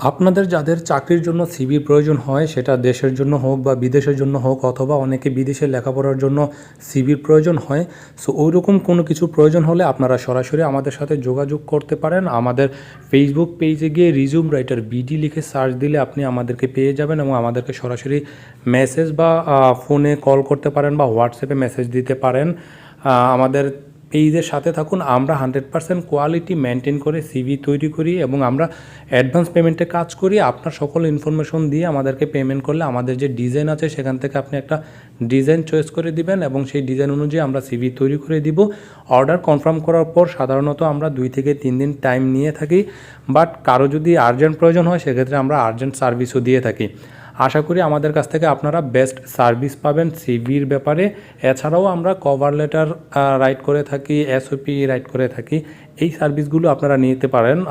আপনাদের যাদের চাকরির জন্য সিভি প্রয়োজন হয়, সেটা দেশের জন্য হোক বা বিদেশের জন্য হোক অথবা অনেকে বিদেশে লেখাপড়ার জন্য সিভির প্রয়োজন হয় সো ওই রকম কোনো কিছু প্রয়োজন হলে আপনারা সরাসরি আমাদের সাথে যোগাযোগ করতে পারেন। আমাদের ফেসবুক পেজে গিয়ে রিজিউম রাইটার বিডি লিখে সার্চ দিলে আপনি আমাদেরকে পেয়ে যাবেন এবং আমাদেরকে সরাসরি মেসেজ বা ফোনে কল করতে পারেন বা হোয়াটসঅ্যাপে মেসেজ দিতে পারেন। আমাদের পেজের সাথে থাকুন। আমরা হান্ড্রেড পার্সেন্ট কোয়ালিটি মেনটেন করে সিভি তৈরি করি এবং আমরা অ্যাডভান্স পেমেন্টে কাজ করি। আপনার সকল ইনফরমেশন দিয়ে আমাদেরকে পেমেন্ট করলে আমাদের যে ডিজাইন আছে সেখান থেকে আপনি একটা ডিজাইন চয়েস করে দিবেন এবং সেই ডিজাইন অনুযায়ী আমরা সিভি তৈরি করে দিব। অর্ডার কনফার্ম করার পর সাধারণত আমরা দুই থেকে তিন দিন টাইম নিয়ে থাকি। বাট কারও যদি আর্জেন্ট প্রয়োজন হয়, সেক্ষেত্রে আমরা আর্জেন্ট সার্ভিসও দিয়ে থাকি। আশা করি আমাদের কাছ থেকে আপনারা বেস্ট সার্ভিস পাবেন সিভির ব্যাপারে। এছাড়াও আমরা কভার লেটার রাইট করে থাকি এসওপি রাইট করে থাকি। এই সার্ভিসগুলো আপনারা নিতে পারেন।